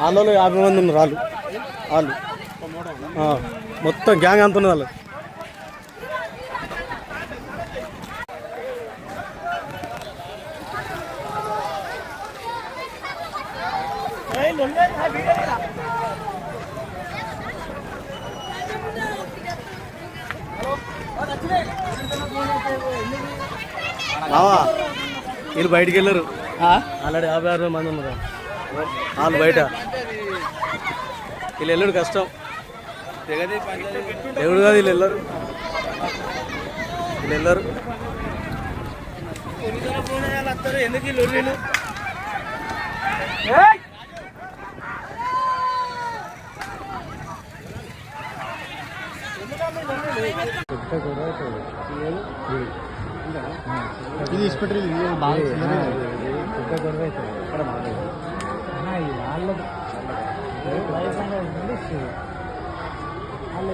వాళ్ళు యాభై మంది ఉన్నారు వాళ్ళు వాళ్ళు ఆ, మొత్తం గ్యాంగ్ అంత ఉన్నది వాళ్ళు బావా వీళ్ళు బయటికి వెళ్ళారు. ఆల్రెడీ యాభై అరవై మంది ఉన్నారు. వాళ్ళు బయట. వీళ్ళు వెళ్ళడు కష్టం. ఎవడు కాదు వీళ్ళు వెళ్ళరు. వీళ్ళు వెళ్ళరు. ఎందుకు వీళ్ళు ఇది హాస్పిటల్ బాగా వాళ్ళు ఎప్పుడైనా కలిసి వాళ్ళ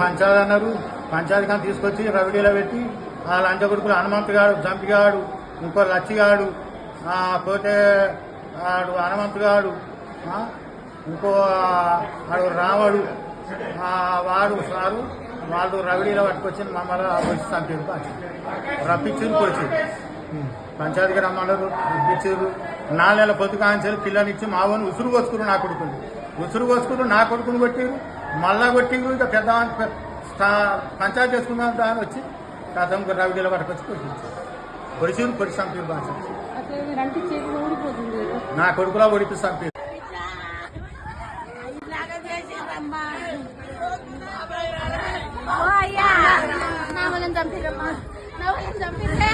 పంచాయతీ అన్నారు. పంచాయతీ కానీ తీసుకొచ్చి రవిడీలో పెట్టి ఆ లంచ కొడుకులు హనుమంత్ గాడు జంపిగాడు ఇంకో లచ్చిగాడు ఆ, పోతే ఆడు హనుమంత్ గాడు ఇంకో ఆడు రావడు. వాడు సారు వాళ్ళు రవిడీలో పట్టుకొచ్చి మమ్మల్ని వచ్చి చంపారు రప్పించారు కొలిచారు పంచాయతీకి రమ్మన్నారు రప్పించారు. నాలుగు నెలల పొత్తు కాంచారు పిల్లనిచ్చి మా వాడిని ఉసురు కోసుకురు నా కొడుకుని. ఉసురు కోసుకురు నా కొడుకుని కొట్టిరు మళ్ళా కొట్టిరు ఇక పెద్ద పంచాయతీ చేసుకున్నాం దాని వచ్చి కథంకి రవిడీలో పట్టుకొచ్చి కొట్టించారు. పొడిచిరు పొడి చంపారు నా కొడుకులా ఓడిపి చంపారు Oh, iya. Nawalan jampir, Ma. Nawalan jampir.